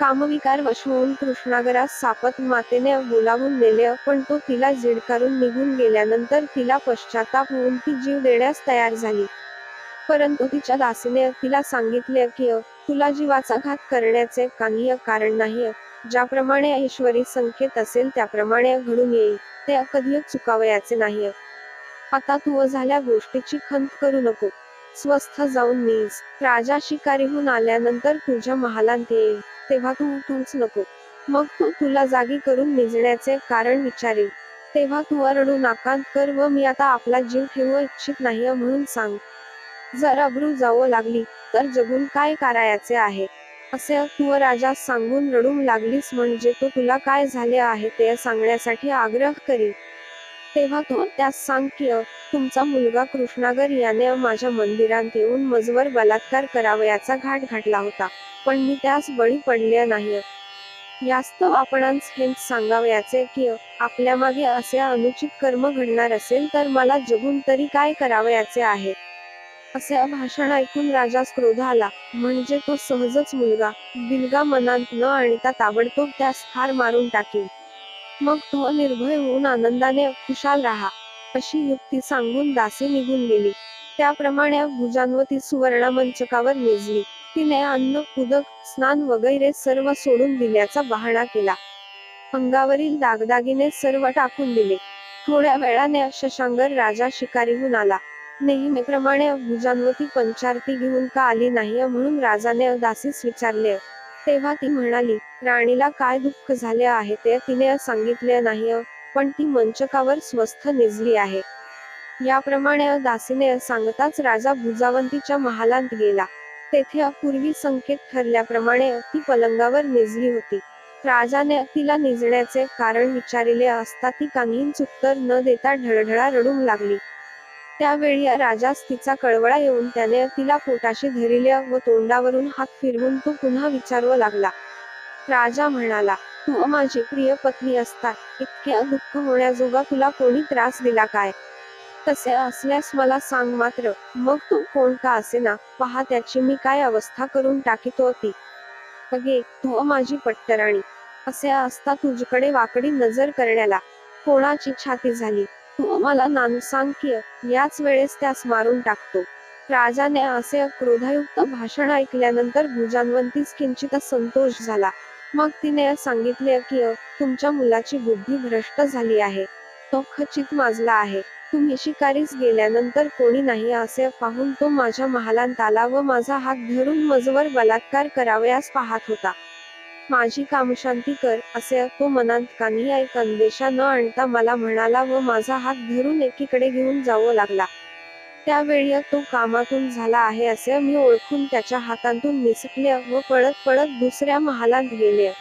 कामविकार वश होऊन कृष्णागरास सापत मातेने बोलावून नेले पण तो तिला झिडकारून निघून गेल्यानंतर तिला पश्चाताप होऊन ती जीव देण्यास तयार झाली. परंतु तिच्या दासीने तिला सांगितले की तुला जीवाचा घात करण्याचे काही कारण नाही. ज्याप्रमाणे ऐश्वरी संकेत असेल त्याप्रमाणे घडून येईल. ते कधी चुकावयाचे नाही. आता तू झाल्या गोष्टीची खंत करू नको. स्वस्थ जाऊन नीज राजा शिकारीहून आल्यानंतर तुझ्या महालांत येईल. तेव्हा तू उठूच नको. मग तो तुला जागी करून निजण्याचे कारण विचारेल. तेव्हा तू रडू नाकांत कर व मी आता आपला जीव ठेवू इच्छित नाही म्हणून सांग. जर अब्रू जाऊ लागली तर जगून काय करायचे आहे? असे तू राजा सांगून रडून लागलीस म्हणजे तो तुला काय झाले आहे ते सांगण्यासाठी आग्रह करील. तेव्हा तो त्यास सांग की तुमचा मुलगा कृष्णागर याने माझ्या मंदिरात येऊन मजवर बलात्कार करावयाचा घाट घातला होता पण मी त्यास बळी पडल्या नाही. यास्तव आपणांस हेच सांगावयाचे की आपल्या मागे असे अनुचित कर्म घडणार असेल तर मला जगून तरी काय करावयाचे आहे. असे भाषण ऐकून राजास क्रोध आला म्हणजे तो सहजच मुलगा बिलगा मनात न आणता ताबडतोब त्यास हार मारून टाकील मग तो निर्भय होऊन आनंदाने खुशाल राहा अशी युक्ती सांगून दासी निघून गेली. त्याप्रमाणे भुजांवती सुवर्णा मंचकावर निजली तिने अन्न उदक स्नान वगैरे सर्व सोडून दिल्याचा बहाणा केला. अंगावरील दागदागिने सर्व टाकून दिले. थोड्या वेळाने शशांगर राजा शिकारीहून आला. नेहमीप्रमाणे भुजांवती पंचारती घेऊन का आली नाही म्हणून राजाने दासीस विचारले तेव्हा ती म्हणाली राणीला काय दुःख झाले आहे ते तिने सांगितले नाही पण ती मंचकावर स्वस्थ निजली आहे. याप्रमाणे दासीने सांगताच राजा भुजावंतीच्या महालांत गेला. तेथे अपूर्वी संकेत ठरल्याप्रमाणे ती पलंगावर निजली होती. राजाने तिला निजण्याचे कारण विचारिले असता ती काहीच उत्तर न देता ढळढळा रडून लागली. त्यावेळी राजास तिचा कळवळा येऊन त्याने तिला पोटाशी धरिले व तोंडावरून हात फिरवून तो पुन्हा विचारवं लागला. राजा म्हणाला तू माझी प्रिय पत्नी असता इतक्या दुःख होण्याजोगा तुला कोणी त्रास दिला काय? तसे असल्यास मला सांग मात्र मग तू कोण का असे ना पहा त्याची मी काय अवस्था करून टाकीतो ती अगे तू माझी पट्टराणी. असे असता तुझकडे वाकडी नजर करण्याला. कोणाची छाती झाली? तू मला नानू याच वेळेस त्यास मारून टाकतो. राजाने असे क्रोधायुक्त भाषण ऐकल्यानंतर भुजान्वंतीस किंचित संतोष झाला. मग तिने सांगितले की तुमच्या मुलाची बुद्धी भ्रष्ट झाली आहे. तो खचित माजला आहे. तुम्ही शिकारीस गेल्यानंतर कोणी नाही असे पाहून तो माझ्या महालांत आला व माझा हात धरून मजवर बलात्कार करावयास पाहत होता. माझी कामशांती कर असे तो मनात कानी ऐक अंदेशा न आणता मला म्हणाला व माझा हात धरून एकीकडे घेऊन जावं लागला. त्यावेळी तो कामातून झाला आहे असे मी ओळखून त्याच्या हातातून निसटले व पळत पळत दुसऱ्या महालात गेले.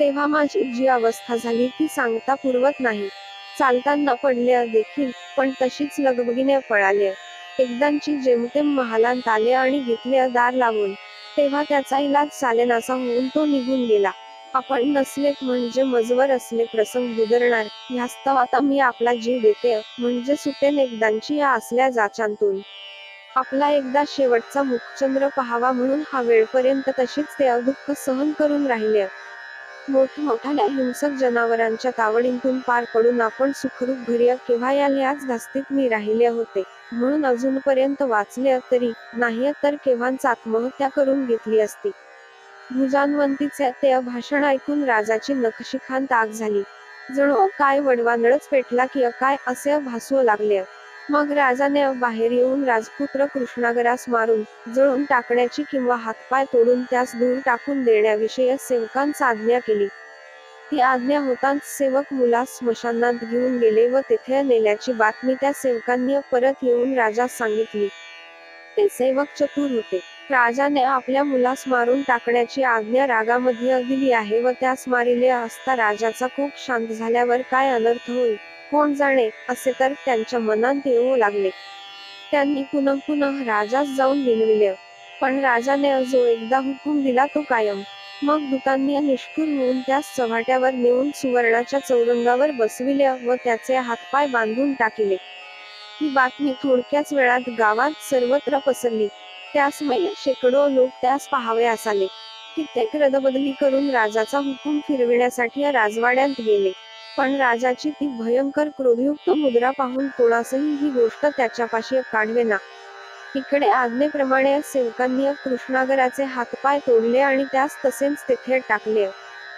तेव्हा माझी जी अवस्था झाली ती सांगता पुरवत नाही. चालताना पडले देखील पण तशीच लगबगीने पळाले. एकदांची जेमतेम महालांत आले आणि घेतले दार लावून तेव्हा त्याचा इलाज चालेनासा होऊन तो निघून गेला. आपण नसलेत म्हणजे मजवर असले प्रसंग गुदरणार. ह्यास्तव आता मी आपला जीव देते म्हणजे सुटेन एकदांची या असल्या जाचांतून. आपला एकदा शेवटचा मुखचंद्र पहावा म्हणून हा वेळपर्यंत तशीच ते दुःख सहन करून राहिले. मोठमोठ्या हिंसक जनावरांच्या तावडींतून पार पडून आपण सुखरूप घरी केव्हा या ह्याच धास्तीत मी राहिले होते. म्हणून अजूनपर्यंत वाचले तरी नाही तर केव्हाच आत्महत्या करून घेतली असती. भुजानवंतीचे ते भाषण ऐकून राजाची नखशिखांत आग झाली. जणू काय वडवानळच पेटला की काय असे भासू लागले. मग राजाने बाहेर येऊन राजपुत्र कृष्णागरास मारून जळून टाकण्याची किंवा हातपाय तोडून त्यास दूर टाकून देण्याविषयी सेवकांस आज्ञा केली. ती आज्ञा होताच सेवक मुलास स्मशानात घेऊन गेले व तेथे नेल्याची बातमी त्या सेवकांनी परत येऊन राजास सांगितली. ते सेवक चतुर होते. राजाने आपल्या मुलास मारून टाकण्याची आज्ञा रागामध्ये दिली आहे व त्यास मारिले असता राजाचा खूप शांत झाल्यावर काय अनर्थ होईल? कोण जाणे असे तर त्यांच्या मनात येऊ लागले. त्यांनी पुनः पुनः राजास जाऊन विनविले पण राजाने जो एकदा हुकूम दिला तो कायम. मग दुतांनी निष्ठुर होऊन त्यास चव्हाट्यावर नेऊन सुवर्णाच्या चौरंगावर बसविले व त्याचे हातपाय बांधून टाकिले. ही बातमी थोडक्याच वेळात गावात सर्वत्र पसरली. त्यास मै शेकडो लोक त्यास पाहावे असाले. कित्येक रदबदली करून राजाचा हुकूम फिरविण्यासाठी राजवाड्यात गेले. पण राजाची ती भयंकर क्रोधयुक्त मुद्रा पाहून कोणासही ही गोष्ट त्याच्यापाशी काढवेना. इकडे आज्ञेप्रमाणे सेवकांनी कृष्णागराचे हातपाय तोडले आणि त्यास तसेच तेथे टाकले.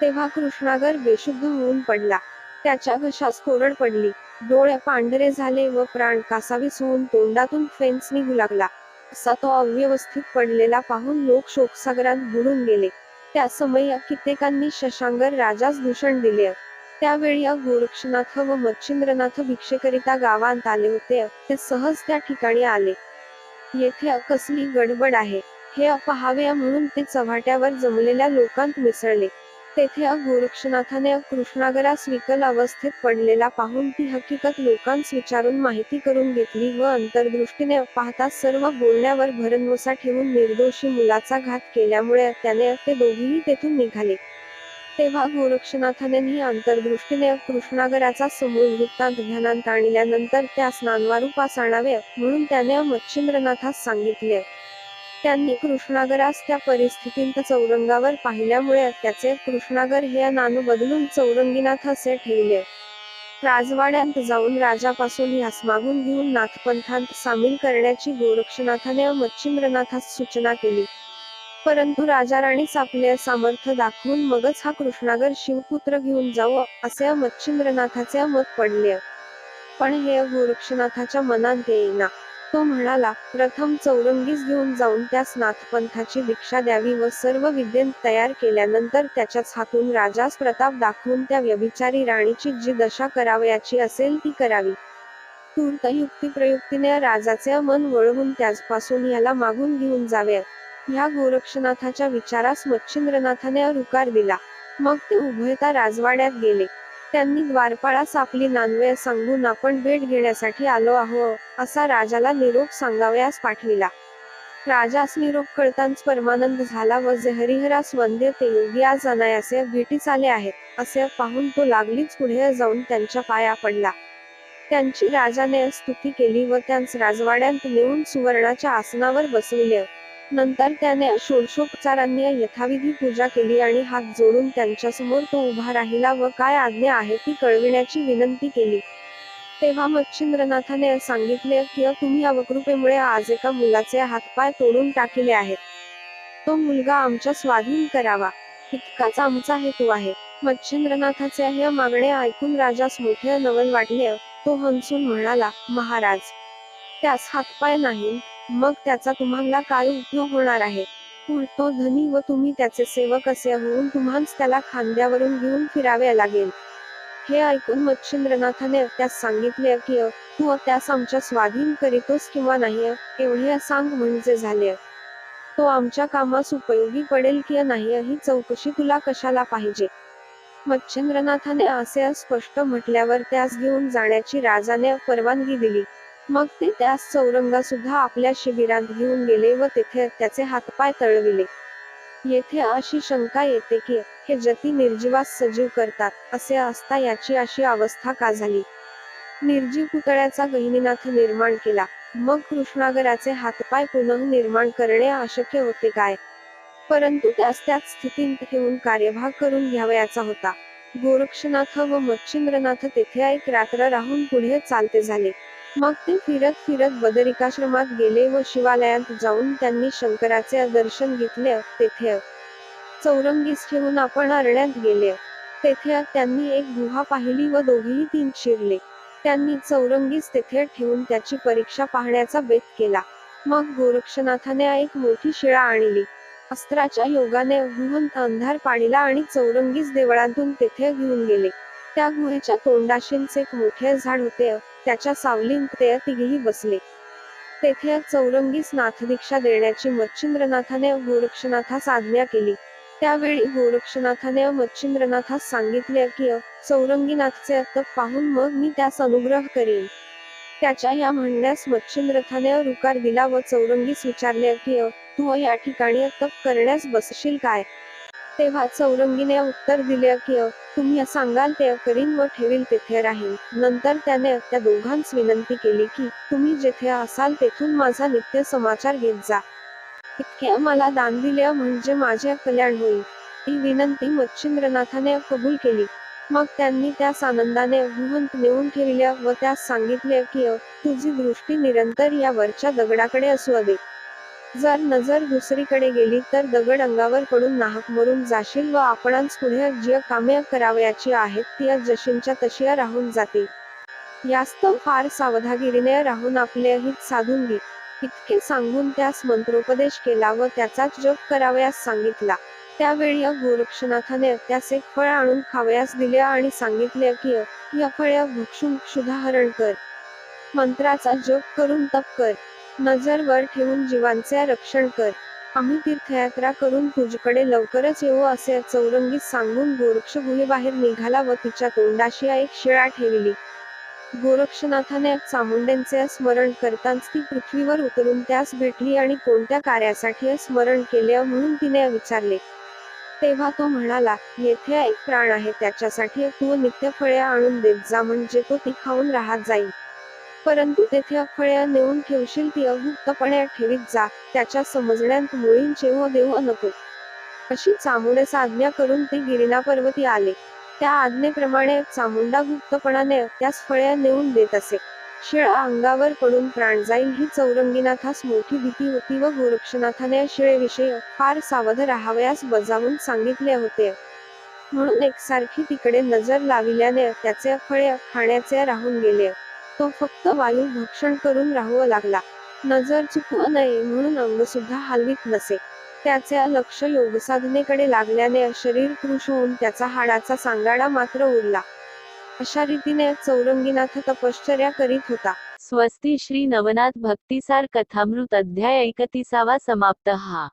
तेव्हा कृष्णागर बेशुद्ध होऊन पडला. त्याच्या घशास कोरड पडली. डोळे पांढरे झाले व प्राण कासावीस होऊन तोंडातून फेन्स निघू लागला. असा तो अव्यवस्थित पडलेला पाहून लोक शोकसागरात बुडून गेले. त्या समयी कित्येकांनी शशांगर राजास भूषण दिले. त्यावेळी गोरक्षनाथ व मच्छिंद्रनाथ भिक्षेकरिता गावांत आले होते. ते सहज त्या ठिकाणी आले. येथे कसली गडबड आहे? हे पहावे म्हणून ते चव्हाट्यावर जमलेल्या लोकांत मिसळले. तेथे गोरक्षनाथाने कृष्णागरास विकल अवस्थेत पडलेला पाहून ती हकीकत लोकांस विचारून माहिती करून घेतली व अंतर्दृष्टीने पाहता सर्व बोलण्यावर भरणवसा ठेवून निर्दोषी मुलाचा घात केल्यामुळे त्याने ते दोघेही तेथून निघाले. तेव्हा गोरक्षनाथाने अंतर्दृष्टीने कृष्णागराचा समूळ वृत्तांत ध्यानांत आणल्यानंतर त्या स्नानवारूपास आणावे म्हणून त्याने मच्छिंद्रनाथास सांगितले. त्यांनी कृष्णागरास त्या परिस्थितीत चौरंगावर पाहिल्यामुळे त्याचे कृष्णागर हे नानू बदलून चौरंगीनाथ असे ठेवले. राजवाड्यात जाऊन राजापासून यास मागून घेऊन नाथपंथांत सामील करण्याची गोरक्षनाथाने मच्छिंद्रनाथास सूचना केली. परंतु राजा राणी आपले सामर्थ्य दाखवून मगच हा कृष्णागर शिवपुत्र घेऊन जाऊ असे मच्छिंद्रनाथाचे मत पडले. पण हे गोरक्षनाथाच्या मनात येईना तो म्हणाला प्रथम चौरंगीस घेऊन जाऊन त्यास नाथपंथाची दीक्षा द्यावी व सर्व विद्येत तयार केल्यानंतर त्याच्याच हातून राजास प्रताप दाखवून त्या व्यभिचारी राणीची जी दशा करावयाची असेल ती करावी. तूर्त युक्तिप्रयुक्तीने राजाचे मन वळवून त्याचपासून याला मागून घेऊन जावे. ह्या गोरक्षनाथाच्या विचारास मच्छिंद्रनाथाने रुकार दिला. मग ते उभयता राजवाड्यात गेले. त्यांनी द्वारपाळास आपली नानवे सांगून आपण भेट घेण्यासाठी आलो आहो असा राजाला निरोप सांगावयास पाठविला. राजास निरोप कळताच परमानंद झाला व जहरिहरास वंदे वंद्य ते योगी आज अनायासे भेटीस आले आहेत असे पाहून तो लागलीच पुढे जाऊन त्यांच्या पाया पडला. त्यांची राजाने स्तुती केली व त्यांस राजवाड्यात नेऊन सुवर्णाच्या आसनावर बसविले. नंतर त्याने षोडशोपचारांनी यथाविधी पूजा केली आणि हात जोडून त्यांच्यासमोर तो उभा राहिला व काय आज्ञा आहे ती कळविण्याची विनंती केली. तेव्हा मच्छिंद्रनाथाने सांगितले की तुम्ही अवकृपेमुळे आज एका मुलाचे हातपाय तोडून टाकले आहेत. तो मुलगा आमच्या स्वाधीन करावा. इतकाच आमचा हेतू आहे. मच्छिंद्रनाथाचे हे मागणे ऐकून राजास मोठे नवल वाटले. तो हंसून म्हणाला महाराज त्यास हातपाय नाही. मग त्याचा तुम्हाला काय उपयोग होणार आहे? तो धनी व तुम्ही त्याचे सेवक असे होऊन तुम्हाच त्याला खांद्यावरून घेऊन फिरावे लागेल. हे ऐकून मच्छिंद्रनाथाने त्यास सांगितले की तू त्यास आमच्या स्वाधीन करीतोस किंवा नाही एवढे सांग म्हणजे झाले. तो आमच्या कामास उपयोगी पडेल की नाही ही चौकशी तुला कशाला पाहिजे? मच्छिंद्रनाथाने असे स्पष्ट म्हटल्यावर त्यास घेऊन जाण्याची राजाने परवानगी दिली. मग ते त्यास चौरंगा सुद्धा आपल्या शिबिरात घेऊन गेले व तेथे त्याचे हातपाय तळविले. येथे अशी शंका येते की हे जती निर्जीवास सजीव करतात असे असता याची अशी अवस्था का झाली? निर्जीव पुतळ्याचा गहिनीनाथ निर्माण केला. मग कृष्णागराचे हातपाय पुनः निर्माण करणे अशक्य होते काय? परंतु त्यास त्याच स्थितीत ठेवून कार्यभाग करून घ्यावयाचा होता. गोरक्षनाथ व मच्छिंद्रनाथ तेथे एक रात्र राहून पुढे चालते झाले. मग ते फिरत फिरत बदरिकाश्रमात गेले व शिवालयात जाऊन त्यांनी शंकराचे दर्शन घेतले तेथे चौरंगीस ठेवून आपण अरण्यात गेले. तेथे त्यांनी एक गुहा पाहिली व दोघेही तीन शिरले. त्यांनी चौरंगीस तेथे ठेवून त्याची परीक्षा पाहण्याचा बेत केला. मग गोरक्षनाथाने एक मोठी शिळा आणली. अस्त्राच्या योगाने गुहंत अंधार पाडिला आणि चौरंगीस देवळातून तेथे घेऊन गेले. त्या गुहेच्या तोंडाशींच एक मोठे झाड होते. त्याच्या सावलीत ते तिघेही बसले. तेथे चौरंगीस नाथदीक्षा देण्याची मच्छिंद्रनाथाने गोरक्षनाथास आज्ञा केली. त्यावेळी गोरक्षनाथाने मच्छिंद्रनाथास सांगितले की चौरंगीनाथचे तप पाहून मग मी त्यास अनुग्रह करेन. त्याच्या या म्हणण्यास मच्छिंद्रथाने रुकार दिला व चौरंगीस विचारले की तू या ठिकाणी तप करण्यास बसशील काय? तेव्हा चौरंगीने उत्तर दिले की तुम्ही सांगाल ते करीन व ठेवील तेथे राहील. नंतर त्याने त्या दोघांस विनंती केली की तुम्ही जेथे असाल तेथून माझा नित्य समाचार घेत जा. इतक्या मला दान दिल्या म्हणजे माझे कल्याण होईल. ही विनंती मच्छिंद्रनाथाने कबूल केली. मग त्यांनी त्यास आनंदाने गुहंत नेऊन ठेवल्या व त्यास सांगितले की तुझी दृष्टी निरंतर या वरच्या दगडाकडे असू दे जर नजर दुसरीकडे गेली तर दगड अंगावर पडून नाहक मरून जाशील व आपणांस पुढे जी कामे करावयाची आहेत ती जशींच्या तशी राहून जातील यास्त फार सावधागिरीने राहून आपले हित साधून घे. इतके सांगून त्यास मंत्रोपदेश केला व त्याचाच जप करावयास सांगितला. त्यावेळी गोरक्षनाथाने त्यास एक फळ आणून खावयास दिले आणि सांगितले की या फळ्या भक्षुम क्षुधाहरण कर. मंत्राचा जप करून तप कर. नजर वर ठेवून जीवांचे रक्षण कर. आम्ही तीर्थयात्रा करून तुझकडे लवकरच येऊ असे चौरंगी सांगून गोरक्ष गुहेबाहेर निघाला व तिच्या तोंडाशी एक शिळा ठेवली. गोरक्षनाथाने चामुंडेंचे स्मरण करताच ती पृथ्वीवर उतरून त्यास भेटली आणि कोणत्या कार्यासाठी स्मरण केले म्हणून तिने विचारले. तेव्हा तो म्हणाला येथे एक प्राण आहे त्याच्यासाठी तू नित्य फळे आणून देत जा म्हणजे तो ती खाऊन राहत जाईल. परंतु तेथे अखळ्या नेऊन ठेवशील ती अगुप्तपणे ठेवीत जा त्याच्या समजण्यात मुळींचे व देऊ नको. अशी चामुंडस आज्ञा करून ते गिरिना पर्वती आले. त्या आज्ञेप्रमाणे चामुंडा गुप्तपणाने त्यास फळ्या नेऊन देत असे. शिळा अंगावर पडून प्राण जाईल ही चौरंगीनाथास मोठी भीती होती व गोरक्षनाथाने शिळेविषयी फार सावध राहावयास बजावून सांगितले होते. म्हणून एकसारखी तिकडे नजर लाविल्याने त्याचे फळे खाण्याचे राहून गेले. तो फक्त वायू भक्षण करून राहू लागला. नजर चुकू नये म्हणून अंग सुद्धा हलवीत नसे. त्याचे लक्ष योगसाधनेकडे लागल्याने शरीर कृश होऊन त्याचा हाडाचा सांगाडा मात्र उरला अशा रीतीने चौरंगीनाथ तपश्चर्या करीत होता. स्वस्ती श्री नवनाथ भक्तिसार कथामृत अध्याय एकतीसावा समाप्त हा.